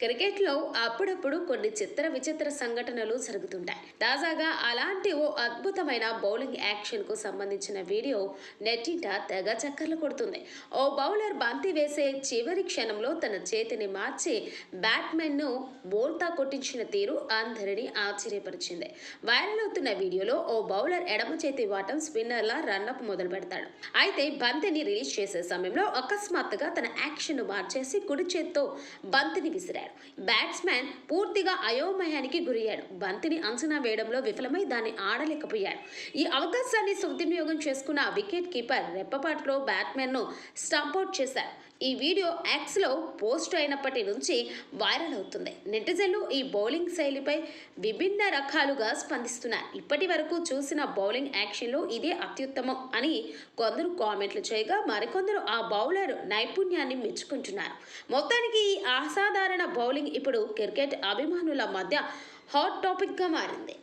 క్రికెట్లో అప్పుడప్పుడు కొన్ని చిత్ర విచిత్ర సంఘటనలు జరుగుతుంటాయి. తాజాగా అలాంటి ఓ అద్భుతమైన బౌలింగ్ యాక్షన్కు సంబంధించిన వీడియో నెట్టింట తెగ చక్కర్లు కొడుతుంది. ఓ బౌలర్ బంతి వేసే చివరి క్షణంలో తన చేతిని మార్చి బ్యాట్మెన్ను బోల్తా కొట్టించిన తీరు అందరినీ ఆశ్చర్యపరిచింది. వైరల్ అవుతున్న వీడియోలో ఓ బౌలర్ ఎడమ చేతి వాటం స్పిన్నర్లా రన్అప్ మొదలు పెడతాడు. అయితే బంతిని రిలీజ్ చేసే సమయంలో అకస్మాత్తుగా తన యాక్షన్ మార్చేసి కుడి చేత్తో బంతిని విసిరాడు. బ్యాట్స్మెన్ పూర్తిగా అయోమయానికి గురయ్యాడు. బంతిని అంచనా వేయడంలో విఫలమై దాన్ని ఆడలేకపోయాడు. ఈ అవకాశాన్ని సద్వినియోగం చేసుకున్న వికెట్ కీపర్ రెప్పపాటులో బ్యాట్మెన్ను స్టంపౌట్ చేశారు ఈ వీడియో యాక్స్లో పోస్ట్ అయినప్పటి నుంచి వైరల్ అవుతుంది. నెటిజన్లు ఈ బౌలింగ్ శైలిపై విభిన్న రకాలుగా స్పందిస్తున్నారు ఇప్పటి వరకు చూసిన బౌలింగ్ యాక్షన్లో ఇదే అత్యుత్తమం అని కొందరు కామెంట్లు చేయగా మరికొందరు ఆ బౌలర్ నైపుణ్యాన్ని మెచ్చుకుంటున్నారు. మొత్తానికి ఈ అసాధారణ బౌలింగ్ ఇప్పుడు క్రికెట్ అభిమానుల మధ్య హాట్ టాపిక్గా మారింది.